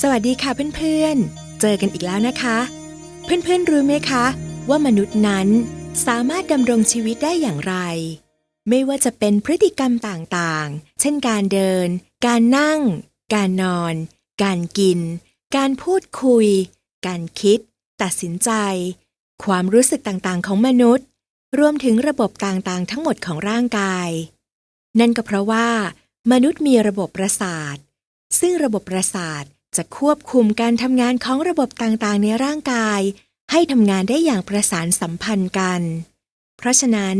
สวัสดีค่ะเพื่อนๆ เจอกันอีกแล้วนะคะ เพื่อนๆรู้ไหมคะ ว่ามนุษย์นั้นสามารถดำรงชีวิตได้อย่างไร ไม่ว่าจะเป็นพฤติกรรมต่างๆ เช่นการเดิน การนั่ง การนอน การกิน การพูดคุย การคิด ตัดสินใจ ความรู้สึกต่างๆของมนุษย์ รวมถึงระบบต่างๆ ทั้งหมดของร่างกาย นั่นก็เพราะว่า มนุษย์มีระบบประสาท ซึ่งระบบประสาท จะควบคุมการทำงานของระบบต่างๆ ในร่างกาย ให้ทำงานได้อย่างประสานสัมพันธ์กัน เพราะฉะนั้น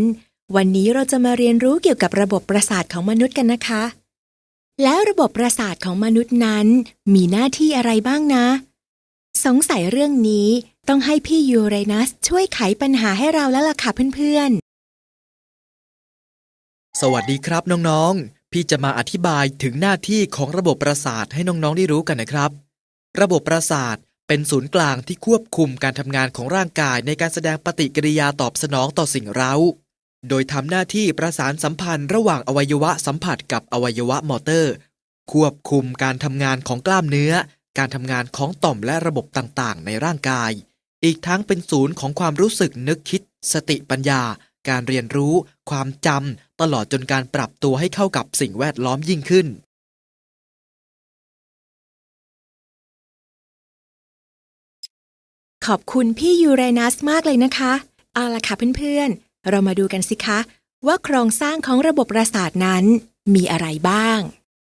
วันนี้เราจะมาเรียนรู้เกี่ยวกับระบบประสาทของมนุษย์กันนะคะ แล้วระบบประสาทของมนุษย์นั้น มีหน้าที่อะไรบ้างนะ สงสัยเรื่องนี้ต้องให้พี่ยูเรนัสช่วยไขปัญหาให้เราแล้วล่ะค่ะเพื่อนๆ สวัสดีครับน้องๆ พี่จะมาอธิบายถึงหน้าที่ของระบบประสาทให้น้องๆได้รู้กันนะครับ ระบบประสาทเป็นศูนย์กลางที่ควบคุมการทำงานของร่างกายในการแสดงปฏิกิริยาตอบสนองต่อสิ่งเร้า โดยทำหน้าที่ประสานสัมพันธ์ระหว่างอวัยวะสัมผัสกับอวัยวะมอเตอร์ ควบคุมการทำงานของกล้ามเนื้อ การทำงานของต่อมและระบบต่างๆ ในร่างกาย อีกทั้งเป็นศูนย์ของความรู้สึกนึกคิด สติปัญญา การเรียนรู้ ความจำตลอดจนการปรับตัวให้เข้ากับสิ่งแวดล้อมยิ่งขึ้นขอบคุณพี่ยูเรนัสมากเลยนะคะ เอาล่ะค่ะเพื่อนๆ เรามาดูกันสิคะ ว่าโครงสร้างของระบบประสาทนั้นมีอะไรบ้าง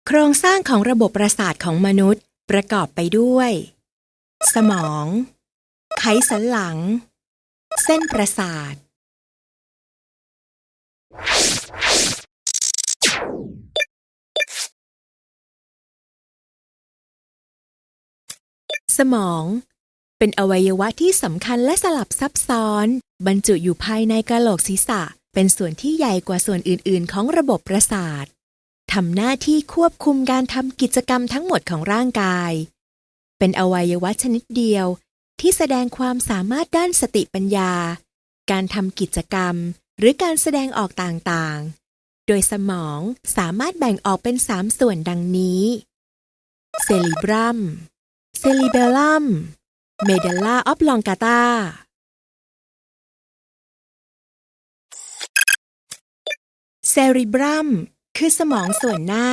โครงสร้างของระบบประสาทของมนุษย์ประกอบไปด้วย สมอง ไขสันหลัง เส้นประสาท สมอง เป็นอวัยวะที่สำคัญและสลับซับซ้อน บรรจุอยู่ภายในกะโหลกศีรษะ เป็นส่วนที่ใหญ่กว่าส่วนอื่น ๆ ของระบบประสาททำหน้าที่ควบคุมการทำกิจกรรมทั้งหมดของร่างกาย เป็นอวัยวะชนิดเดียว ที่แสดงความสามารถด้านสติปัญญา การทำกิจกรรม หรือการแสดงออกต่าง ๆ โดยสมองสามารถแบ่งออกเป็นสามส่วนดังนี้ เซลิบรัม ซลิเบลลัมเมดัลลาออฟลองกาตาเซริบรัมคือสมองส่วนหน้า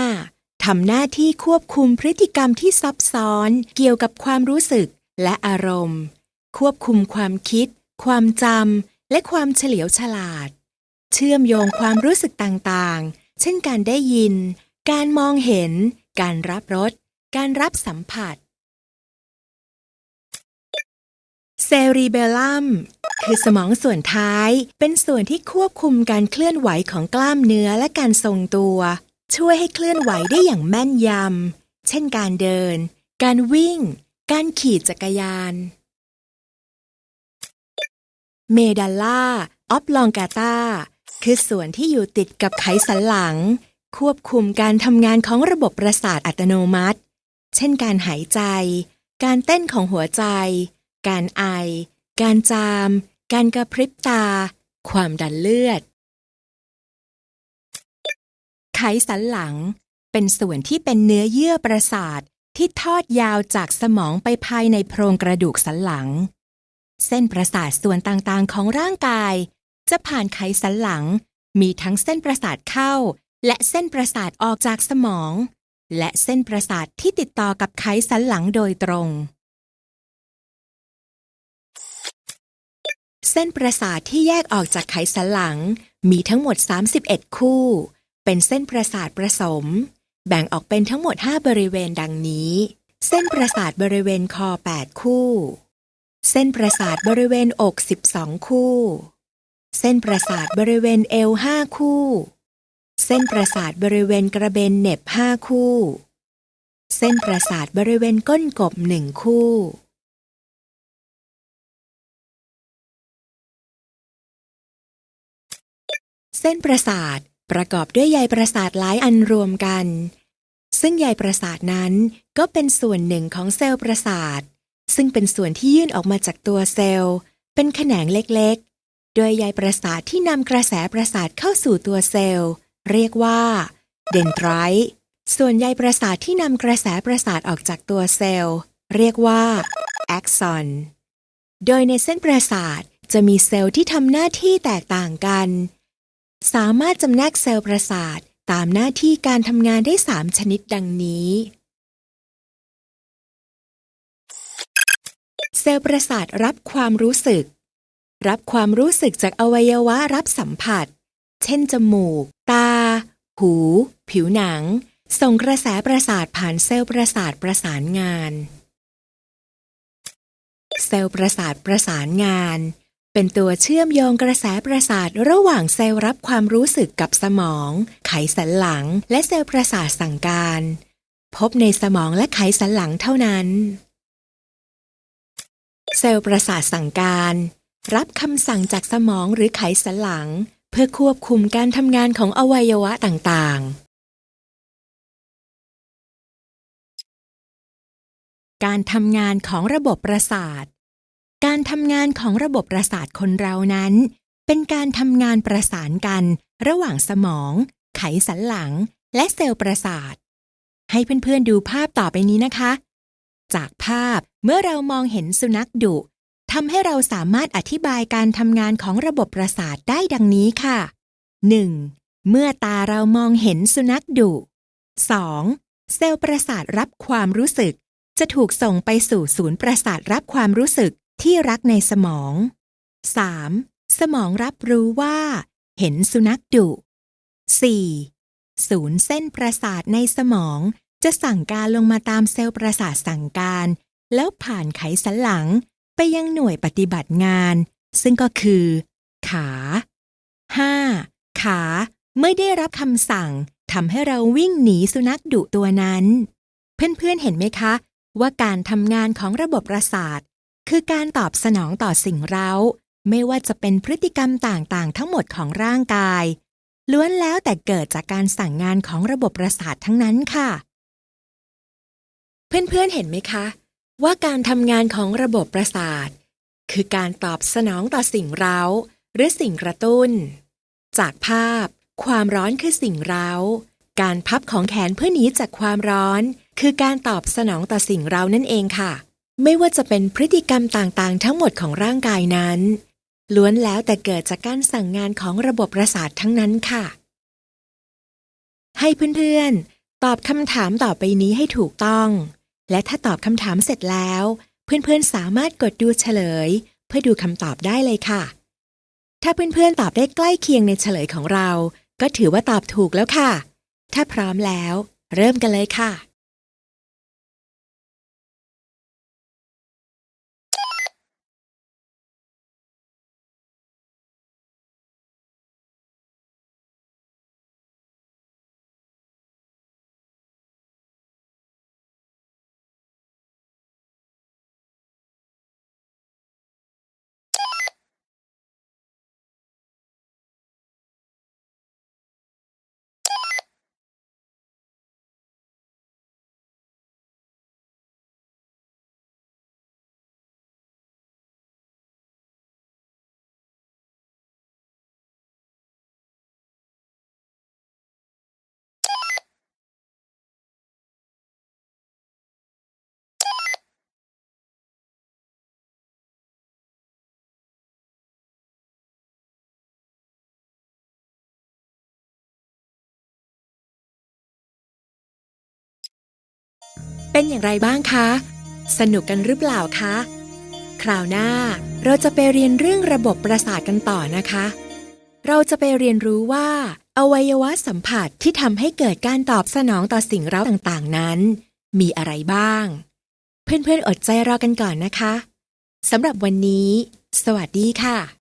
ทำหน้าที่ควบคุมพฤติกรรมที่ซับซ้อนเกี่ยวกับความรู้สึกและอารมณ์ ควบคุมความคิด ความจำและความเฉลียวฉลาด เชื่อมโยงความรู้สึกต่างๆ เช่นการได้ยิน การมองเห็น การรับรส การรับสัมผัส ซรีเบลลัมคือสมองส่วนท้าย เป็นส่วนที่ควบคุมการเคลื่อนไหวของกล้ามเนื้อและการทรงตัว ช่วยให้เคลื่อนไหวได้อย่างแม่นยำ เช่นการเดิน การวิ่ง การขี่จักรยาน เมดัลล่าออฟลองกาตาคือส่วนที่อยู่ติดกับไขสันหลัง ควบคุมการทำงานของระบบประสาทอัตโนมัติ เช่นการหายใจ การเต้นของหัวใจ การไอ การจาม การกระพริบตา ความดันเลือด ไขสันหลัง เป็นส่วนที่เป็นเนื้อเยื่อประสาทที่ทอดยาวจากสมองไปภายในโพรงกระดูกสันหลัง เส้นประสาทส่วนต่างๆของร่างกาย จะผ่านไขสันหลัง มีทั้งเส้นประสาทเข้า และเส้นประสาทออกจากสมอง และเส้นประสาทที่ติดต่อกับไขสันหลังโดยตรง เส้นประสาทที่แยกออกจากไขสันหลังมีทั้งหมด 31 คู่ เป็นเส้นประสาทผสม แบ่งออกเป็นทั้งหมด 5 บริเวณดังนี้ เส้นประสาทบริเวณคอ 8 คู่ เส้นประสาทบริเวณอก 12 คู่ เส้นประสาทบริเวณเอว 5 คู่ เส้นประสาทบริเวณกระเบนเหน็บ 5 คู่ เส้นประสาทบริเวณก้นกบ 1 คู่ เส้นประสาทประกอบด้วยใยประสาทหลายอันรวมกัน ซึ่งใยประสาทนั้นก็เป็นส่วนหนึ่งของเซลล์ประสาท ซึ่งเป็นส่วนที่ยื่นออกมาจากตัวเซลล์ เป็นแขนงเล็กๆ โดยใยประสาทที่นำกระแสประสาทเข้าสู่ตัวเซลล์ เรียกว่าเดนไทรต์ส่วนใยประสาทที่นำกระแสประสาทออกจากตัวเซลล์ เรียกว่าแอกซอน โดยในเส้นประสาทจะมีเซลล์ที่ทำหน้าที่แตกต่างกัน สามารถจำแนกเซลล์ประสาทตามหน้าที่การทำงานได้ 3 ชนิดดังนี้ เซลล์ประสาทรับความรู้สึก รับความรู้สึกจากอวัยวะรับสัมผัส เช่นจมูก ตา หู ผิวหนัง ส่งกระแสประสาทผ่านเซลล์ประสาทประสานงาน เซลล์ประสาทประสานงาน เป็นตัวเชื่อมโยงกระแสประสาทระหว่างเซลล์รับความรู้สึกกับสมอง ไขสันหลัง และเซลล์ประสาทสั่งการ พบในสมองและไขสันหลังเท่านั้น เซลล์ประสาทสั่งการ รับคำสั่งจากสมองหรือไขสันหลัง เพื่อควบคุมการทำงานของอวัยวะต่างๆ การทำงานของระบบประสาท การทำงานของระบบประสาทคนเรานั้น เป็นการทำงานประสานกัน ระหว่างสมอง ไขสันหลัง และเซลล์ประสาท ให้เพื่อนๆดูภาพต่อไปนี้นะคะ จากภาพเมื่อเรามองเห็นสุนัขดุทำให้เราสามารถอธิบายการทำงานของระบบประสาทได้ดังนี้ค่ะ 1. เมื่อตาเรามองเห็นสุนัขดุ 2. เซลล์ประสาทรับความรู้สึก จะถูกส่งไปสู่ศูนย์ประสาทรับความรู้สึก ที่รักในสมอง 3. สมองรับรู้ว่า เห็นสุนัขดุ 4. ศูนย์เส้นประสาทในสมอง จะสั่งการลงมาตามเซลล์ประสาทสั่งการ แล้วผ่านไขสันหลังไปยังหน่วยปฏิบัติงาน ซึ่งก็คือ ขา 5. ขาเมื่อได้รับคำสั่งทำให้เราวิ่งหนีสุนัขดุตัวนั้น เพื่อนๆเห็นไหมคะ ว่าการทำงานของระบบประสาท คือการตอบสนองต่อสิ่งเร้า ไม่ว่าจะเป็นพฤติกรรมต่างๆ ทั้งหมดของร่างกาย ล้วนแล้วแต่เกิดจากการสั่งงานของระบบประสาททั้งนั้นค่ะ เพื่อนๆเห็นไหมคะ ว่าการทำงานของระบบประสาท คือการตอบสนองต่อสิ่งเร้า หรือสิ่งกระตุ้น จากภาพ ความร้อนคือสิ่งเร้า การพับของแขนเพื่อหนีจากความร้อน คือการตอบสนองต่อสิ่งเร้านั่นเองค่ะ ไม่ว่าจะเป็นพฤติกรรมต่างๆ ทั้งหมดของร่างกายนั้น ล้วนแล้วแต่เกิดจากการสั่งงานของระบบประสาททั้งนั้นค่ะ ให้เพื่อนๆ ตอบคำถามต่อไปนี้ให้ถูกต้อง และถ้าตอบคำถามเสร็จแล้ว เพื่อนๆ สามารถกดดูเฉลย เพื่อดูคำตอบได้เลยค่ะ ถ้าเพื่อนๆ ตอบได้ใกล้เคียงในเฉลยของเรา ก็ถือว่าตอบถูกแล้วค่ะ ถ้าพร้อมแล้ว เริ่มกันเลยค่ะ เป็นอย่างไรบ้างคะ สนุกกันหรือเปล่าคะ คราวหน้าเราจะไปเรียนเรื่องระบบประสาทกันต่อนะคะ เราจะไปเรียนรู้ว่า อวัยวะสัมผัสที่ทำให้เกิดการตอบสนองต่อสิ่งเร้าต่างๆ นั้น มีอะไรบ้าง เพื่อนๆอดใจรอกันก่อนนะคะสำหรับวันนี้ สวัสดีค่ะ